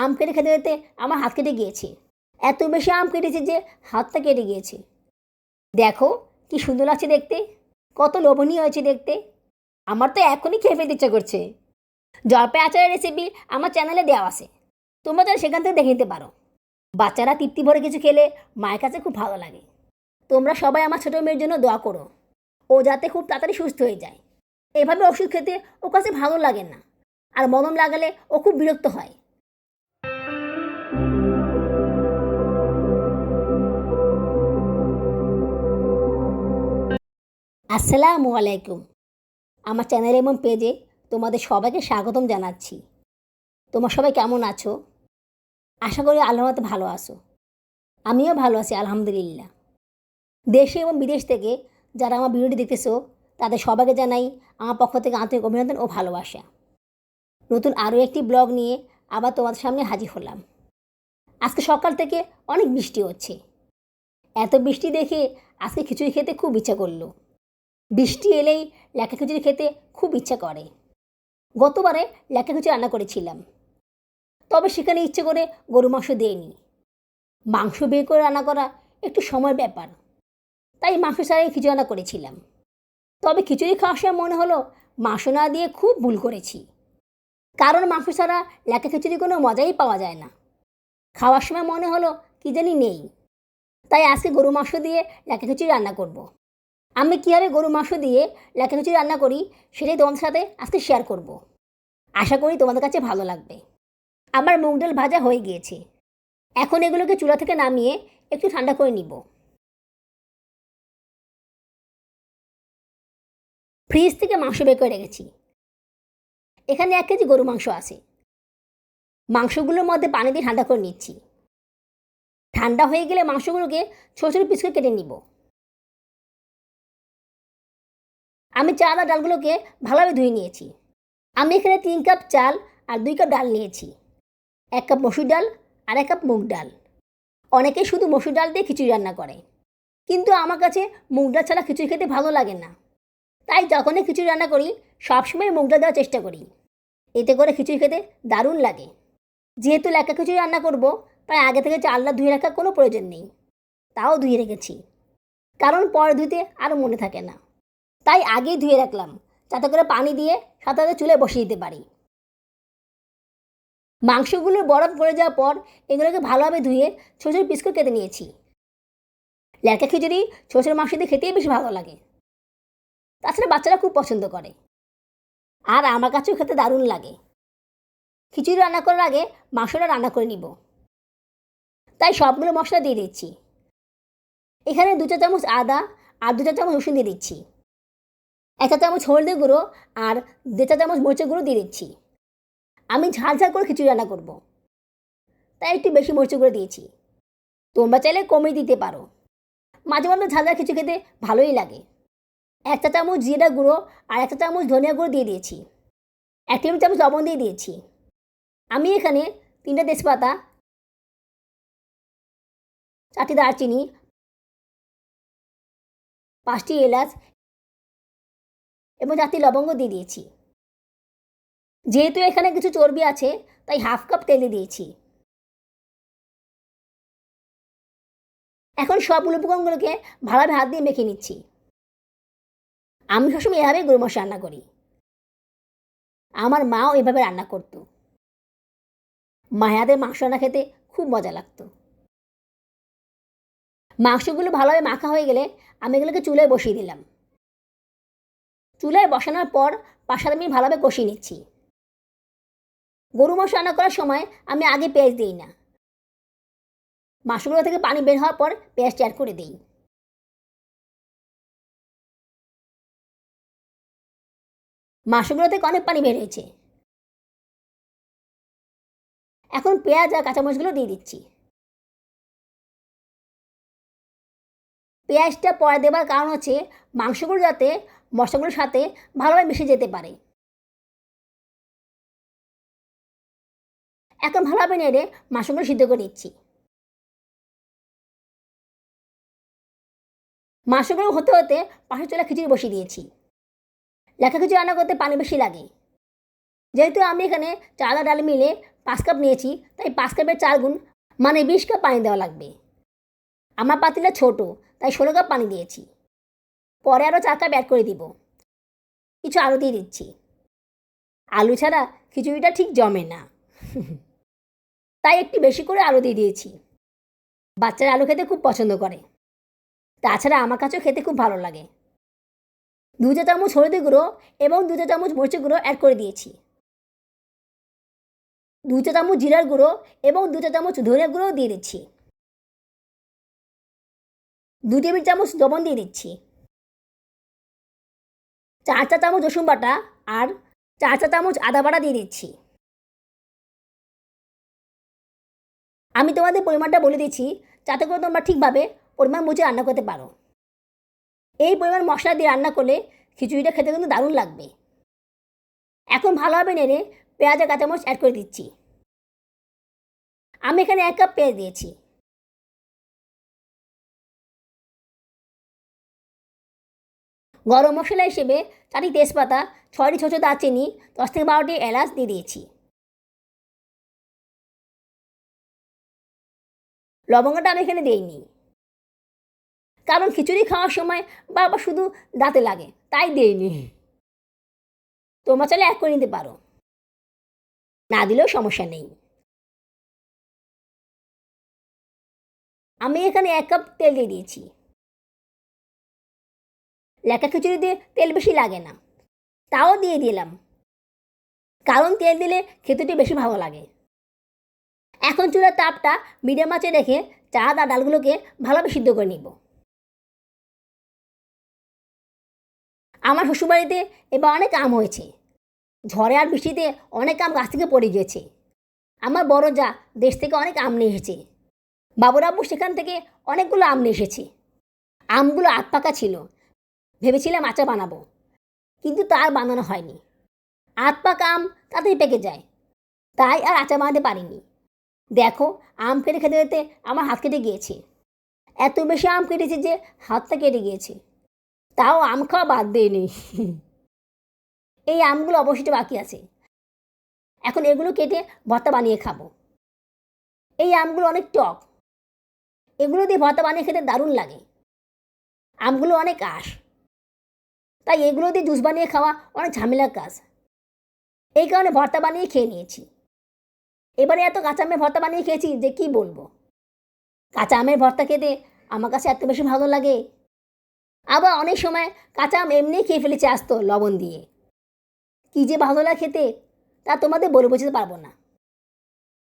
আম কেটে খেতে খেতে আমার হাত কেটে গিয়েছে। এত বেশি আম কেটেছে যে হাতটা কেটে গিয়েছে। দেখো, কি সুন্দর লাগছে দেখতে। কত লোভনীয় হয়েছে দেখতে। আমার তো এখনই খেয়ে ফেলতে ইচ্ছা করছে। জলপাই আচারের রেসিপি আমার চ্যানেলে দেওয়া আছে। তোমরা তাহলে সেখান থেকে দেখে নিতে পারো। বাচ্চারা তৃপ্তি ভরে কিছু খেলে মায়ের কাছে খুব ভালো লাগে। তোমরা সবাই আমার ছোটো মেয়ের জন্য দোয়া করো। ও যাতে খুব তাড়াতাড়ি সুস্থ হয়ে যায়। এভাবে ওষুধ খেতে ও কাছে ভালো লাগে না। আর মলম লাগালে ও খুব বিরক্ত হয়। আসসালামু আলাইকুম। আমার চ্যানেল এবং পেজে তোমাদের সবাইকে স্বাগতম জানাচ্ছি। তোমরা সবাই কেমন আছো? আশা করি আল্লাহতে ভালো আছো। আমিও ভালো আছি, আলহামদুলিল্লাহ। দেশে এবং বিদেশ থেকে যারা আমার ভিডিওটি দেখতেছো, তাদের সবাইকে জানাই আমার পক্ষ থেকে আন্তরিক অভিনন্দন ও ভালোবাসা। নতুন আরও একটি ব্লগ নিয়ে আবার তোমাদের সামনে হাজির হলাম। আজকে সকাল থেকে অনেক বৃষ্টি হচ্ছে। এত বৃষ্টি দেখে আজকে খিচুড়ি খেতে খুব ইচ্ছা করল। বৃষ্টি এলেই লেখা খিচুড়ি খেতে খুব ইচ্ছা করে। গতবারে লেখা খিচুড়ি রান্না করেছিলাম। তবে সেখানে ইচ্ছে করে গরু মাংস দেয়নি মাংস বের করে রান্না করা একটু সময়ের ব্যাপার। তাই মাংস ছাড়াই খিচুড়ি রান্না করেছিলাম। তবে খিচুড়ি খাওয়ার সময় মনে হলো মাংস না দিয়ে খুব ভুল করেছি। কারণ মাংস ছাড়া লেখা খিচুড়ি কোনো মজাই পাওয়া যায় না। খাওয়ার সময় মনে হলো কি জানি নেই। তাই আজকে গরু মাংস দিয়ে লেখা খিচুড়ি রান্না করব। আমি কীভাবে গরু মাংস দিয়ে লেখা খিচুড়ি রান্না করি সেটাই তোমাদের সাথে আজকে শেয়ার করব। আশা করি তোমাদের কাছে ভালো লাগবে। আমার মুগ ডাল ভাজা হয়ে গিয়েছে। এখন এগুলোকে চুলা থেকে নামিয়ে একটু ঠান্ডা করে নিব। ফ্রিজ থেকে মাংস বের করে রেখেছি। এখানে এক কেজি গরু মাংস আছে। মাংসগুলোর মধ্যে পানি দিয়ে ঠান্ডা করে নিচ্ছি। ঠান্ডা হয়ে গেলে মাংসগুলোকে ছোটো ছোটো পিস করে কেটে নিব। আমি চাল আর ডালগুলোকে ভালোভাবে ধুয়ে নিয়েছি। আমি এখানে তিন কাপ চাল আর দুই কাপ ডাল নিয়েছি। এক কাপ মসুর ডাল আর এক কাপ মুগ ডাল। অনেকে শুধু মসুর ডাল দিয়ে খিচুড়ি রান্না করে। কিন্তু আমার কাছে মুগ ডাল ছাড়া খিচুড়ি খেতে ভালো লাগে না। তাই যখনই খিচুড়ি রান্না করি, সবসময় মুগ ডাল দেওয়ার চেষ্টা করি। এতে করে খিচুড়ি খেতে দারুণ লাগে। যেহেতু লেখা খিচুড়ি রান্না করব, তাই আগে থেকে চালটা ধুয়ে রাখার কোনো প্রয়োজন নেই। তাও ধুয়ে রেখেছি। কারণ পরে ধুতে আর মনে থাকে না। তাই আগেই ধুয়ে রাখলাম, যাতে করে পানি দিয়ে সাথে সাথে চুলে বসিয়ে দিতে পারি। মাংসগুলো বরফ পড়ে যাওয়ার পর এগুলোকে ভালোভাবে ধুয়ে ছোটো ছোটো পিস কেটে নিয়েছি। ল্যাকা খিচুড়ি ছোটো ছোটো মাংস দিয়ে খেতেই বেশি ভালো লাগে। তাছাড়া বাচ্চারা খুব পছন্দ করে। আর আমার কাছেও খেতে দারুণ লাগে। খিচুড়ি রান্না করার আগে মাংসটা রান্না করে নিব। তাই সবগুলো মশলা দিয়ে দিচ্ছি। এখানে দু চামচ আদা আর দু চা চামচ রসুন দিয়ে দিচ্ছি। এক চা চামচ হলদে গুঁড়ো আর দু চা চামচ মরিচের গুঁড়ো দিয়ে দিচ্ছি। আমি ঝাল ঝাল করে খিচুড়ি রান্না করব। তাই একটু বেশি মরিচের গুঁড়ো দিয়েছি। তোমরা চাইলে কমিয়ে দিতে পারো। মাঝে মাঝে ঝাল ঝাল খিচুড়ি খেতে ভালোই লাগে। এক চা চামচ জিরা গুঁড়ো আর এক চা চামচ ধনিয়া গুঁড়ো দিয়ে দিয়েছি। এক টেবিল চামচ লবণ দিয়ে দিয়েছি। আমি এখানে তিনটে তেজপাতা, চারটি দারচিনি, পাঁচটি এলাচ এবং চারটি লবঙ্গ দিয়ে দিয়েছি। যেহেতু এখানে কিছু চর্বি আছে, তাই হাফ কাপ তেল দিয়ে দিয়েছি। এখন সব উপকরণগুলোকে ভালোভাবে হাত দিয়ে মেখে নিচ্ছি। আমি সবসময় এভাবেই গরু মাংস রান্না করি। আমার মাও এভাবে রান্না করতো। মায়াদের মাংস রান্না খেতে খুব মজা লাগতো। মাংসগুলো ভালোভাবে মাখা হয়ে গেলে আমি এগুলোকে চুলায় বসিয়ে দিলাম। চুলায় বসানোর পর পাশাতে আমি ভালোভাবে কষিয়ে নিচ্ছি। গরু মাংস রান্না করার সময় আমি আগে পেঁয়াজ দিই না। মাংসগুলো থেকে পানি বের হওয়ার পর পেঁয়াজটি অ্যাড করে দিই। মাংসগুলো থেকে অনেক পানি বের হয়েছে। এখন পেঁয়াজ আর কাঁচামরিচগুলো দিয়ে দিচ্ছি। পেঁয়াজটা পরে দেবার কারণ হচ্ছে মাংসগুলো যাতে মশলাগুলোর সাথে ভালোভাবে মিশে যেতে পারে। এখন ভালোভাবে নেড়ে মাংসগুলো সিদ্ধ করে নিচ্ছি। মাংসগুলো হতে হতে পাশের চলে খিচুড়ি বসিয়ে দিয়েছি। লেখা খিচুড়ি রান্না করতে পানি বেশি লাগে। যেহেতু আমি এখানে চাল ডাল মিলে পাঁচ কাপ নিয়েছি, তাই পাঁচ কাপের চার গুণ মানে বিশ কাপ পানি দেওয়া লাগবে। আমার পাতিলা ছোট তাই ষোলো কাপ পানি দিয়েছি। পরে আরও চার কাপ অ্যাড করে দিব। কিছু আলু দিয়ে দিচ্ছি। আলু ছাড়া খিচুড়িটা ঠিক জমে না। তাই একটু বেশি করে আলু দিয়ে দিয়েছি। বাচ্চারা আলু খেতে খুব পছন্দ করে। তাছাড়া আমার কাছেও খেতে খুব ভালো লাগে। দু চা চামচ হলুদের গুঁড়ো এবং দু চা চামচ মরিচের গুঁড়ো অ্যাড করে দিয়েছি। দু চা চামচ জিরার গুঁড়ো এবং দু চা চামচ ধনিয়ার গুঁড়ো দিয়ে দিচ্ছি। দু টেবিল চামচ লবণ দিয়ে দিচ্ছি। চার চা চামচ রসুন বাটা আর চার চা চামচ আদা বাটা দিয়ে দিচ্ছি। আমি তোমাদের পরিমাণটা বলে দিচ্ছি যাতে করে তোমরা ঠিকভাবে পরিমাণ বুঝে রান্না করতে পারো। এই পরিমাণ মশলা দিয়ে রান্না করলে খিচুড়িটা খেতে কিন্তু দারুণ লাগবে। এখন ভালোভাবে নেড়ে পেঁয়াজ আর কাঁচামরিচ অ্যাড করে দিচ্ছি। আমি এখানে এক কাপ পেঁয়াজ দিয়েছি। গরম মশলা হিসেবে চারটি তেজপাতা, ছয়টি ছোটো দারচিনি, দশ থেকে বারোটি এলাচ দিয়ে দিয়েছি। লবঙ্গটা আমি এখানে দিইনি। কারণ খিচুড়ি খাওয়ার সময় বারবার শুধু দাঁতে লাগে, তাই দিইনি। তোমরা চাইলে এক করে নিতে পারো। না দিলেও সমস্যা নেই। আমি এখানে এক কাপ তেল দিয়ে দিয়েছি। লেখা খিচুড়িতে তেল বেশি লাগে না। তাও দিয়ে দিলাম। কারণ তেল দিলে খেতেটি বেশি ভালো লাগে। এখন চুলার তাপটা মিডিয়াম আঁচে রেখে চাঁদ আর ডালগুলোকে ভালোভাবে সিদ্ধ করে নিব। আমার শ্বশুরবাড়িতে এবার অনেক আম হয়েছে। ঝড়ে আর বৃষ্টিতে অনেক আম গাছ থেকে পড়ে গিয়েছে। আমার বড় যা দেশ থেকে অনেক আম নিয়ে এসেছে। বাবুরাব্বু সেখান থেকে অনেকগুলো আম নিয়ে এসেছে। আমগুলো আট পাকা ছিল। ভেবেছিলাম আচার বানাবো, কিন্তু তার বানানো হয়নি। আট পাকা আম তাতেই পেকে যায়। তাই আর আচার বানাতে পারিনি। দেখো, আম কেটে খেতে খেতে আমার হাত কেটে গিয়েছে। এত বেশি আম কেটেছে যে হাতটা কেটে গিয়েছে। তাও আম খাওয়া বাদ দেয়নি। এই আমগুলো অবশিষ্ট বাকি আছে। এখন এগুলো কেটে ভর্তা বানিয়ে খাব। এই আমগুলো অনেক টক। এগুলো দিয়ে ভর্তা বানিয়ে খেতে দারুণ লাগে। আমগুলো অনেক আশ। তাই এগুলো দিয়ে জুস বানিয়ে খাওয়া অনেক ঝামেলার কাজ। এই কারণে ভর্তা বানিয়ে খেয়ে নিয়েছি। এবারে এত কাঁচা আমের ভর্তা বানিয়ে খেয়েছি যে কি বলব? কাঁচা আমের ভর্তা খেতে আমার কাছে এত বেশি ভালো লাগে। আবার অনেক সময় কাঁচা আম এমনিই খেয়ে ফেলেছে আসতো লবণ দিয়ে। কী যে ভালো লাগে খেতে, তা তোমাদের বলে বোঝাতে পারব না।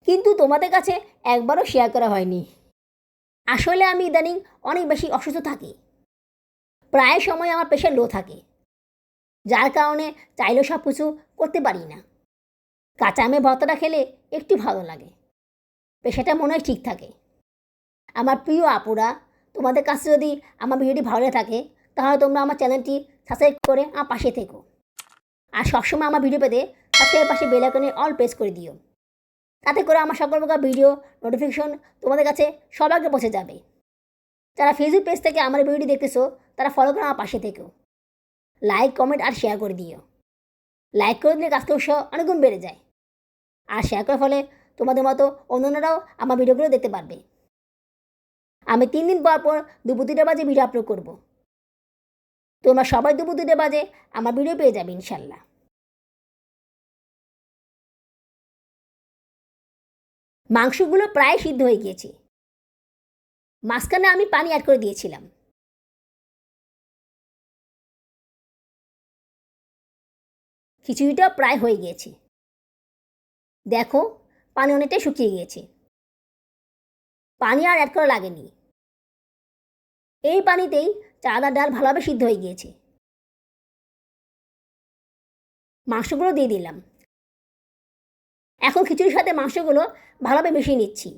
কিন্তু তোমাদের কাছে একবারও শেয়ার করা হয়নি। আসলে আমি ইদানিং অনেক বেশি অসুস্থ থাকি। প্রায় সময় আমার প্রেশার লো থাকে। যার কারণে চাইলেও সব কিছু করতে পারি না। কাঁচা আমের ভর্তাটা খেলে একটু ভালো লাগে। পেশাটা মনে হয় ঠিক থাকে। আমার প্রিয় আপুরা, তোমাদের কাছে যদি আমার ভিডিওটি ভালো থাকে, তাহলে তোমরা আমার চ্যানেলটি সাবস্ক্রাইব করে আমার পাশে থেকো। আর সবসময় আমার ভিডিও পেতে সাবস্ক্রাইবের পাশে বেল আইকনে অল প্রেস করে দিও। তাতে করে আমার সকল প্রকার ভিডিও নোটিফিকেশন তোমাদের কাছে আগে পৌঁছে যাবে। যারা ফেসবুক পেজ থেকে আমার ভিডিওটি দেখতেছো, তারা ফলো করে আমার পাশে থেকো। লাইক কমেন্ট আর শেয়ার করে দিও। লাইক করে দিলে কাজকে উৎসাহ অনেকগুণ বেড়ে যায়। আর শেয়ার করার ফলে তোমাদের মতো অন্যান্যরাও আমার ভিডিওগুলো দেখতে পারবে। আমি তিন দিন পর পর দুপুর দুটো বাজে ভিডিও আপলোড করব। তোমরা সবাই দুপুর দুটো বাজে আমার ভিডিও পেয়ে যাবে, ইনশাল্লাহ। মাংসগুলো প্রায় সিদ্ধ হয়ে গিয়েছে। মাঝখানে আমি পানি অ্যাড করে দিয়েছিলাম। খিচুড়িটাও প্রায় হয়ে গিয়েছে দেখো, পানি অনেকটাই শুকিয়ে গিয়েছে পানি আর অ্যাড করা লাগেনি। এই পানিতেই চাঁদ ডাল ভালোভাবে সিদ্ধ হয়ে গিয়েছে। মাংসগুলো দিয়ে দিলাম। এখন খিচুড়ির সাথে মাংসগুলো ভালোভাবে মিশিয়ে নিচ্ছি।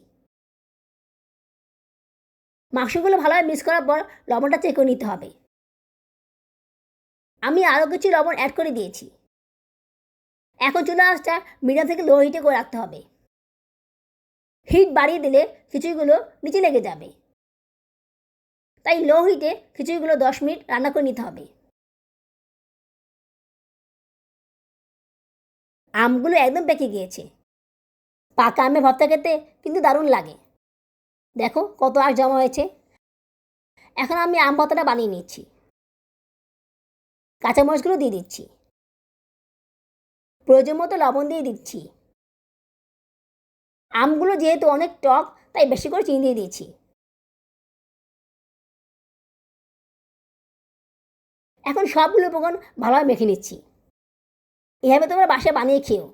মাংসগুলো ভালোভাবে মিক্স করার পর লবণটা চেক নিতে হবে। আমি আরও কিছু লবণ অ্যাড করে দিয়েছি। এখন চুলা আঁচটা মিডিয়াম থেকে লো হিটে করে রাখতে হবে। হিট বাড়িয়ে দিলে খিচুড়িগুলো নিচে লেগে যাবে। তাই লো হিটে খিচুড়িগুলো দশ মিনিট রান্না করে নিতে হবে। আমগুলো একদম পেকে গিয়েছে। পাকা আমের ভর্তা খেতে কিন্তু দারুণ লাগে। দেখো কত আগ জমা হয়েছে। এখন আমি আম ভর্তাটা বানিয়ে নিচ্ছি। কাঁচামরিচগুলো দিয়ে দিচ্ছি। প্রয়োজন মতো লবণ দিয়ে দিচ্ছি। আমগুলো যেহেতু অনেক টক, তাই বেশি করে চিনি দিয়ে দিয়েছি এখন সবগুলো উপকরণ ভালোভাবে মেখে নিচ্ছি। এভাবে তোমরা বাসায় বানিয়ে খেও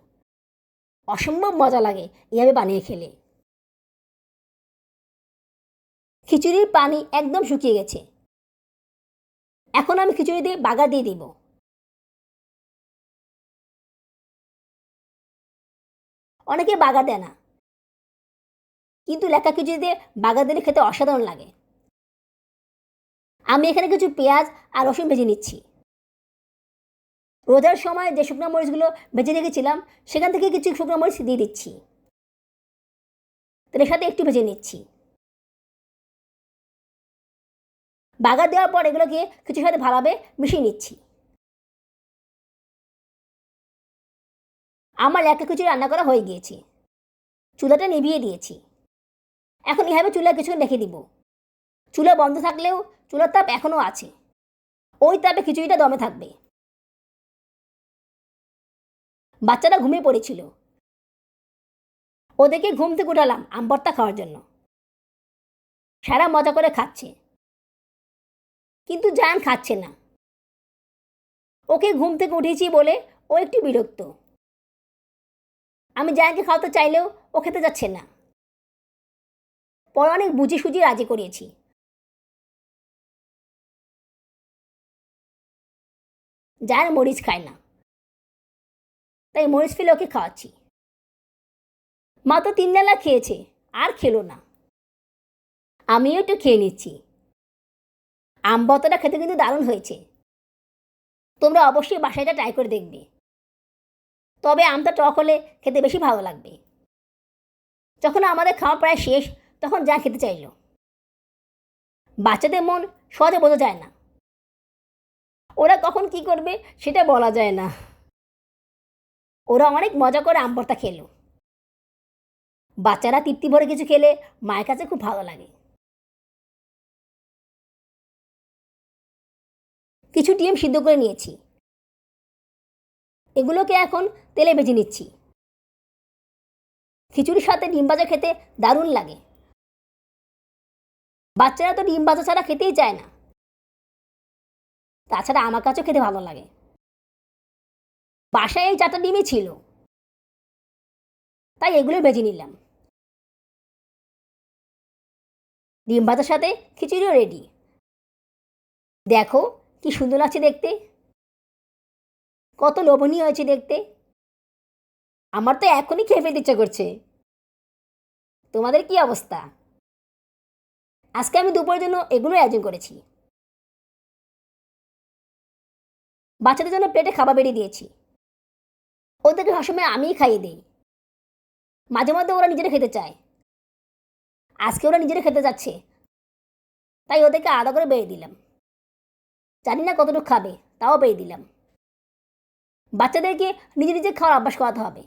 অসম্ভব মজা লাগে এভাবে বানিয়ে খেলে। খিচুড়ির পানি একদম শুকিয়ে গেছে। এখন আমি খিচুড়ি দিয়ে বাগা দিয়ে দিব। অনেকে বাগা দেয় না। কিন্তু লেখা খিচুড়ি দিয়ে বাগা দিলে খেতে অসাধারণ লাগে। আমি এখানে কিছু পেঁয়াজ আর রসুন ভেজে নিচ্ছি। রোজার সময় যে শুকনো মরিচগুলো ভেজে রেখেছিলাম, সেখান থেকে কিছু শুকনো মরিচ দিয়ে দিচ্ছি। তেলের সাথে একটু ভেজে নিচ্ছি। বাগার দেওয়ার পর এগুলোকে কিছুর সাথে ভালোভাবে মিশিয়ে নিচ্ছি। আমার একটা কিছু রান্না করা হয়ে গিয়েছে। চুলাটা নিভিয়ে দিয়েছি। এখন এভাবে চুলা কিছু রেখে দিব। চুলা বন্ধ থাকলেও চুলার তাপ এখনও আছে। ওই তাপে খিচুড়িটা দমে থাকবে। বাচ্চাটা ঘুমিয়ে পড়েছিল। ওদেরকে ঘুম থেকে উঠালাম আমবর্তা খাওয়ার জন্য। সারা মজা করে খাচ্ছে। কিন্তু জায়ান খাচ্ছে না। ওকে ঘুম থেকে উঠেছি বলে ও একটু বিরক্ত। আমি জায়ানকে খাওয়াতে চাইলেও ও খেতে যাচ্ছে না। পরে অনেক বুঝি সুঝি রাজি করিয়েছি। যার মরিচ খায় না। তাই মরিচ ফেলে ওকে খাওয়াচ্ছি। মা তো তিন বেলা খেয়েছে, আর খেলো না। আমিও একটু খেয়ে নিচ্ছি। আম বতটা খেতে কিন্তু দারুণ হয়েছে। তোমরা অবশ্যই বাসায়টা ট্রাই করে দেখবে। তবে আমটা টক হলে খেতে বেশি ভালো লাগবে। যখন আমাদের খাওয়া প্রায় শেষ, তখন যা খেতে চাইল। বাচ্চাদের মন সহজে বোঝা যায় না। ওরা কখন কি করবে সেটা বলা যায় না। ওরা অনেক মজা করে আম ভর্তা খেলো। বাচ্চারা তৃপ্তি ভরে কিছু খেলে মায়ের কাছে খুব ভালো লাগে। কিছু ডিম সিদ্ধ করে নিয়েছি। এগুলোকে এখন তেলে ভেজে নিচ্ছি। খিচুড়ির সাথে ডিম ভাজা খেতে দারুণ লাগে। বাচ্চারা তো ডিম ভাজা ছাড়া খেতেই চায় না। তাছাড়া আমার কাছেও খেতে ভালো লাগে। বাসায় এই চারটা ডিমই ছিল। তাই এগুলো ভেজে নিলাম। ডিম ভাজার সাথে খিচুড়িও রেডি দেখো কি সুন্দর লাগছে দেখতে। কত লোভনীয় হয়েছে দেখতে। আমার তো এখনই খেয়ে ফেলতে ইচ্ছা করছে। তোমাদের কি অবস্থা? আজকে আমি দুপুরের জন্য এগুলোই আয়োজন করেছি। বাচ্চাদের জন্য প্লেটে খাবার বেরিয়ে দিয়েছি। ওদেরকে সবসময় আমিই খাইয়ে দিই। মাঝে মধ্যে ওরা নিজেরা খেতে চায়। আজকে ওরা নিজেরা খেতে যাচ্ছে। তাই ওদেরকে আলাদা করে বেরিয়ে দিলাম। জানি না কতটুকু খাবে, তাও বেরিয়ে দিলাম। বাচ্চাদেরকে নিজে নিজে খাওয়ার অভ্যাস করাতে হবে।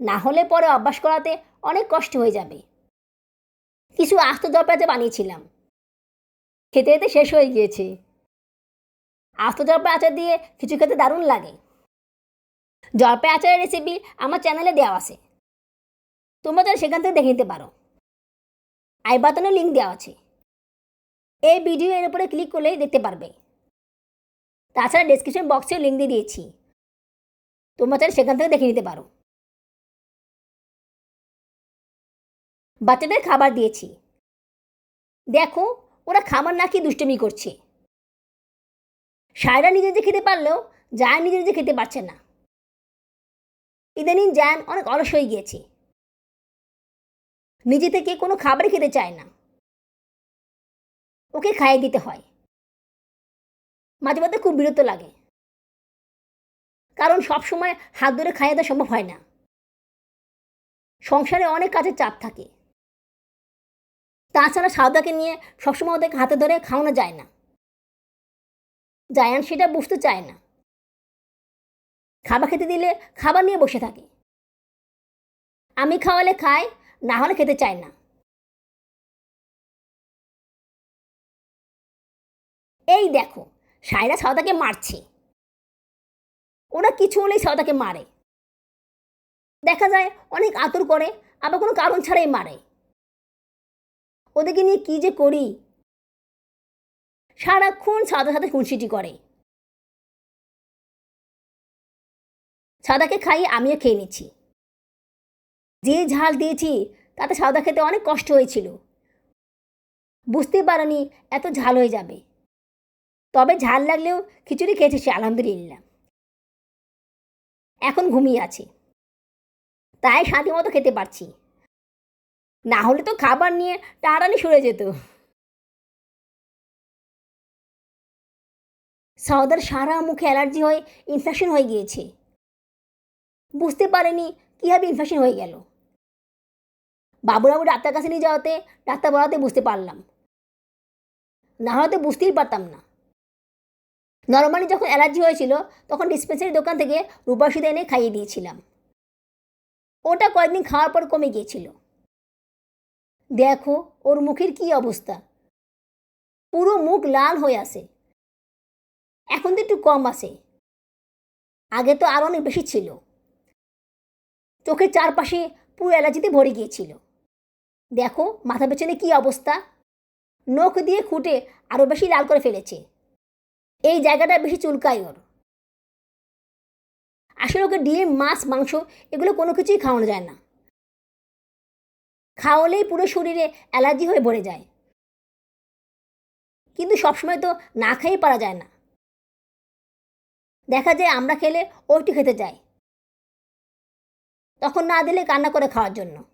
না হলে পরে অভ্যাস করাতে অনেক কষ্ট হয়ে যাবে। কিছু আস্ত জলপাইতে বানিয়েছিলাম। খেতে খেতে শেষ হয়ে গিয়েছে। আস্ত জলপাই আচার দিয়ে কিছু খেতে দারুণ লাগে। জলপাই আচারের রেসিপি আমার চ্যানেলে দেওয়া আছে। তোমরা তাহলে সেখান থেকে দেখে নিতে পারো। আই বাটনে লিঙ্ক দেওয়া আছে। এই ভিডিও এর উপরে ক্লিক করলেই দেখতে পারবে। তাছাড়া ডেসক্রিপশন বক্সেও লিঙ্ক দিয়ে দিয়েছি। তোমরা চাইলে সেখান থেকে দেখে নিতে পারো। বাচ্চাদের খাবার দিয়েছি। দেখো, ওরা খাবার না খেয়ে দুষ্টমি করছে। সায়রা নিজে নিজে খেতে পারলেও জায়ান নিজে নিজে খেতে পারছে না। ইদানিং জায়ান অনেক অলস হয়ে গিয়েছে। নিজে থেকে কোনো খাবারই খেতে চায় না। ওকে খাইয়ে দিতে হয়। মাঝে মধ্যে খুব বিরক্ত লাগে। কারণ সব সময় হাত ধরে খাইয়ে দেওয়া সম্ভব হয় না। সংসারে অনেক কাজের চাপ থাকে। তাছাড়া সাউদাকে নিয়ে সবসময় ওদেরকে হাতে ধরে খাওয়ানো যায় না। জায়ান সেটা বুঝতে চায় না। খাবার খেতে দিলে খাবার নিয়ে বসে থাকে। আমি খাওয়ালে খায় না হলে খেতে চায় না। এই দেখো সায়রা সাদাকে মারছে। ওরা কিছু হলেই সাদাকে মারে। দেখা যায় অনেক আতর করে, আবার কোনো কারণ ছাড়াই মারে। ওদেরকে নিয়ে কী যে করি? সারাক্ষণ সাদার সাথে খুনসিটি করে। সাদাকে খাইয়ে আমিও খেয়ে নিচ্ছি। যে ঝাল দিয়েছি, তাতে সাদা খেতে অনেক কষ্ট হয়েছিল। বুঝতে পারেনি এত ঝাল হয়ে যাবে। তবে ঝাল লাগলেও খিচুড়ি খেয়েছে সে, আলহামদুলিল্লাহ। এখন ঘুমিয়ে আছে। তাই শান্তি মতো খেতে পারছি। না হলে তো খাবার নিয়ে টাড়ানি সরে যেত। সাউদার সারা মুখে অ্যালার্জি হয়ে ইনফেকশন হয়ে গিয়েছে। বুঝতে পারেনি কীভাবে ইনফেকশন হয়ে গেল। বাবুরাবু ডাক্তার কাছে নিয়ে যাওয়াতে, ডাক্তার বলাতে বুঝতে পারলাম। না হলে তো বুঝতেই পারতাম না। নর্মালি যখন অ্যালার্জি হয়েছিল, তখন ডিসপেন্সারি দোকান থেকে রূপাসিদা এনে খাইয়ে দিয়েছিলাম। ওটা কয়েকদিন খাওয়ার পর কমে গিয়েছিল। দেখো, ওর মুখের কি অবস্থা। পুরো মুখ লাল হয়ে আসে এখন তো একটু কম আসে আগে তো আরও অনেক বেশি ছিল। চোখের চারপাশে পুরো অ্যালার্জিতে ভরে গিয়েছিল। দেখো, মাথা পেছনে কি অবস্থা। নখ দিয়ে খুঁটে আরও বেশি লাল করে ফেলেছে। এই জায়গাটা বেশি চুলকায় ওর। আসলে ওকে ডিম, মাছ, মাংস এগুলো কোনো কিছুই খাওয়ানো যায় না। খাওয়ালেই পুরো শরীরে অ্যালার্জি হয়ে ভরে যায়। কিন্তু সবসময় তো না খেয়েই পারা যায় না। দেখা যায় আমরা খেলে ও একটু খেতে চায়। তখন না দিলে কান্না করে খাওয়ার জন্য।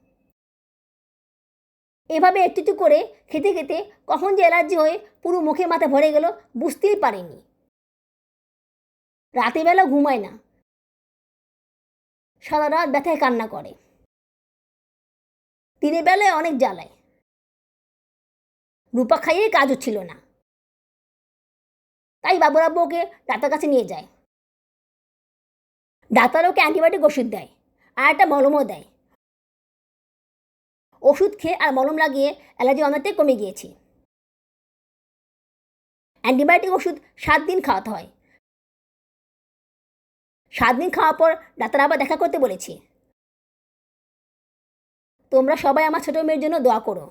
এভাবে একটু একটু করে খেতে খেতে কখন যে অ্যালার্জি হয়ে পুরো মুখে মাথা ভরে গেল বুঝতেই পারিনি। রাতেবেলা ঘুমায় না। সারা রাত ব্যথায় কান্না করে। দিনের বেলায় অনেক জ্বালায়। রূপা খাইয়ে কাজ হচ্ছিল না। তাই বাবুরাব্বু ওকে ডাক্তার কাছে নিয়ে যায়। ডাক্তার ওকে অ্যান্টিবায়োটিক ওষুধ দেয় আর একটা মলমও দেয়। ওষুধ খেয়ে আর মলম লাগিয়ে অ্যালার্জি অনেকটাই কমে গিয়েছে। অ্যান্টিবায়োটিক ওষুধ সাত দিন খাওয়াতে হয়। সাত দিন খাওয়ার পর ডাক্তার আবার দেখা করতে বলেছে। তোমরা সবাই আমার ছোটো মেয়ের জন্য দোয়া করো।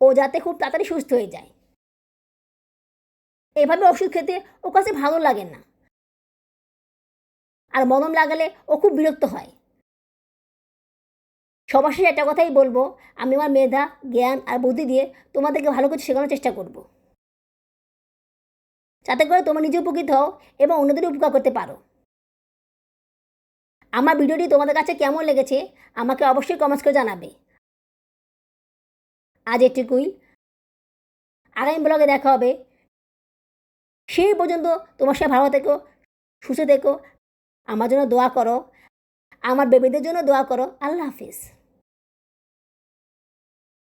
ও যাতে খুব তাড়াতাড়ি সুস্থ হয়ে যায়। এভাবে ওষুধ খেতে ও কাছে ভালো লাগে না। আর মলম লাগালে ও খুব বিরক্ত হয়। সবার শেষে একটা কথাই বলব, আমি আমার মেধা, জ্ঞান আর বুদ্ধি দিয়ে তোমাদেরকে ভালো কিছু শেখানোর চেষ্টা করব। যাতে করে তোমরা নিজে উপকৃত হও এবং অন্যদের উপকার করতে পারো। আমার ভিডিওটি তোমাদের কাছে কেমন লেগেছে আমাকে অবশ্যই কমেন্টস করে জানাবে। আজ এটুকুই। আগামী ব্লগে দেখা হবে। সেই পর্যন্ত তোমার সাথে ভালো থেকো, সুস্থ থেকো। আমার জন্য দোয়া করো। আমার বেবিদের জন্য দোয়া করো। আল্লাহ হাফিজ।